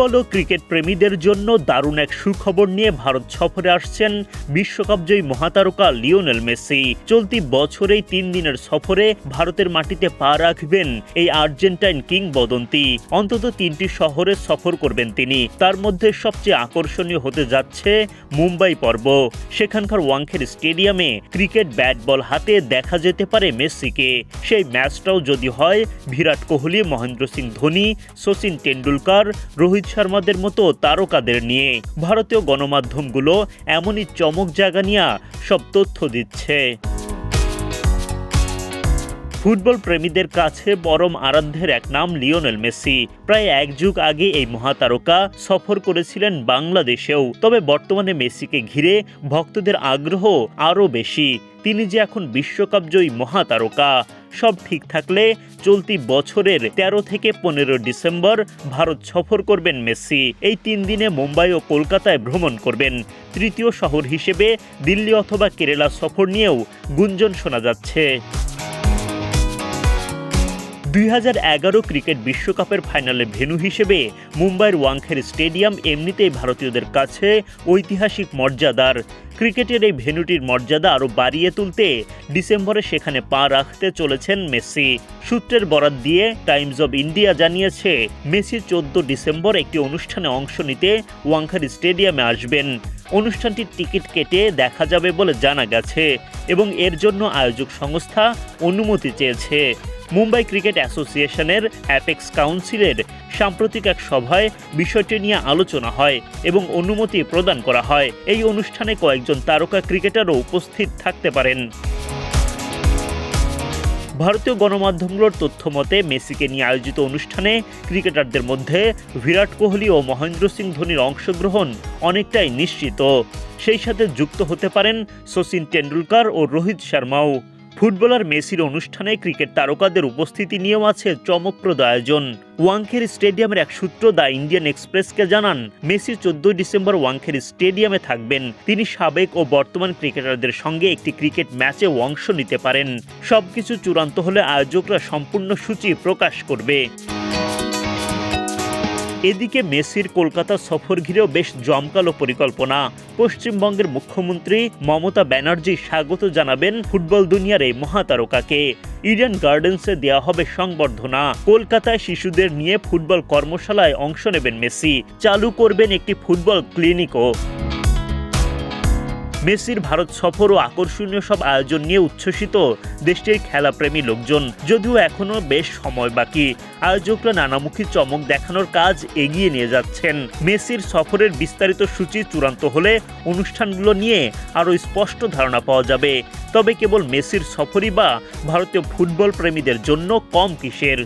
Football ও cricket প্রেমীদের জন্য দারুণ এক সুখবর নিয়ে ভারত সফরে আসছেন বিশ্বকাপজয়ী মহাতারকা লিওনেল মেসি। চলতি বছরেই তিন দিনের সফরে ভারতের মাটিতে পা রাখবেন এই আর্জেন্টাইন কিংবদন্তি। অন্তত তিনটি শহরে সফর করবেন তিনি। তার মধ্যে সবচেয়ে আকর্ষণীয় হতে যাচ্ছে মুম্বাই পর্ব। সেখানকার ওয়াংখের স্টেডিয়ামে ক্রিকেট ব্যাট বল হাতে দেখা যেতে পারে মেসিকে। সেই ম্যাচটাও যদি হয়, বিরাট কোহলি, মহেন্দ্র সিং ধোনি সচিন টেন্ডুলকার রোহিত শর্মাদের মতো তারকাদের নিয়ে ভারতীয় গণমাধ্যমগুলো এমনই চমক জায়গা নিয়ে সব তথ্য দিচ্ছে। ফুটবল প্রেমীদের কাছে পরম আরাধ্যের এক নাম লিওনেল মেসি। প্রায় এক যুগ আগে এই মহাতারকা সফর করেছিলেন বাংলাদেশেও। তবে বর্তমানে মেসিকে ঘিরে ভক্তদের আগ্রহ আরও বেশি। তিনি যে এখন বিশ্বকাপ জয়ী মহাতারকা সব ঠিক থাকলে চলতি বছরের ১৩ থেকে পনেরো ডিসেম্বর ভারত সফর করবেন মেসি। এই তিন দিনে মুম্বাই ও কলকাতায় ভ্রমণ করবেন। তৃতীয় শহর হিসেবে দিল্লি অথবা কেরালা সফর নিয়েও গুঞ্জন শোনা যাচ্ছে। দুই হাজার এগারো ক্রিকেট বিশ্বকাপের ফাইনালে ভেন্যু হিসেবে মুম্বাইয়ের ওয়াংখের স্টেডিয়াম এমনিতেই ভারতীয়দের কাছে ঐতিহাসিক মর্যাদার। ক্রিকেটের এই ভেন্যুটির মর্যাদা আরও বাড়িয়ে তুলতে ডিসেম্বরে সেখানে পা রাখতে চলেছেন মেসি। সূত্রের বরাত দিয়ে টাইমস অব ইন্ডিয়া জানিয়েছে, মেসি চোদ্দ ডিসেম্বর একটি অনুষ্ঠানে অংশ নিতে ওয়াংখার স্টেডিয়ামে আসবেন। অনুষ্ঠানটির টিকিট কেটে দেখা যাবে বলে জানা গেছে এবং এর জন্য আয়োজক সংস্থা অনুমতি চেয়েছে। মুম্বাই ক্রিকেট অ্যাসোসিয়েশনের অ্যাপেক্স কাউন্সিলের সাম্প্রতিক এক সভায় বিষয়টি নিয়ে আলোচনা হয় এবং অনুমতি প্রদান করা হয়। এই অনুষ্ঠানে কয়েকজন তারকা ক্রিকেটারও উপস্থিত থাকতে পারেন। ভারতীয় গণমাধ্যমগুলোর তথ্য মতে, মেসিকে নিয়ে আয়োজিত অনুষ্ঠানে ক্রিকেটারদের মধ্যে বিরাট কোহলি ও মহেন্দ্র সিং ধোনির অংশগ্রহণ অনেকটাই নিশ্চিত। সেই সাথে যুক্ত হতে পারেন সচিন টেন্ডুলকার ও রোহিত শর্মাও। ফুটবলার মেসির অনুষ্ঠানে ক্রিকেট তারকাদের উপস্থিতি নিয়েও আছে চমকপ্রদ আয়োজন। ওয়াংখের স্টেডিয়ামের এক সূত্র দ্য ইন্ডিয়ান এক্সপ্রেসকে জানান, মেসি চোদ্দই ডিসেম্বর ওয়াংখের স্টেডিয়ামে থাকবেন। তিনি সাবেক ও বর্তমান ক্রিকেটারদের সঙ্গে একটি ক্রিকেট ম্যাচে অংশ নিতে পারেন। সবকিছু চূড়ান্ত হলে আয়োজকরা সম্পূর্ণ সূচি প্রকাশ করবে। এদিকে মেসির কলকাতা সফর ঘিরেও বেশ জমকালো পরিকল্পনা। পশ্চিমবঙ্গের মুখ্যমন্ত্রী মমতা ব্যানার্জি স্বাগত জানাবেন ফুটবল দুনিয়ার এই মহাতারকাকে। ইডেন গার্ডেন্সে দেওয়া হবে সংবর্ধনা। কলকাতায় শিশুদের নিয়ে ফুটবল কর্মশালায় অংশ নেবেন মেসি। চালু করবেন একটি ফুটবল ক্লিনিকও। মেসির ভারত সফর ও আকর্ষণীয় সব আয়োজন নিয়ে উচ্ছ্বসিত দেশটির খেলাপ্রেমী লোকজন। যদিও এখনও বেশ সময় বাকি। আয়োজকরা নানামুখী চমক দেখানোর কাজ এগিয়ে নিয়ে যাচ্ছেন। মেসির সফরের বিস্তারিত সূচি চূড়ান্ত হলে অনুষ্ঠানগুলো নিয়ে আরও স্পষ্ট ধারণা পাওয়া যাবে। তবে কেবল মেসির সফরই বা ভারতীয় ফুটবল প্রেমীদের জন্য কম কিসের?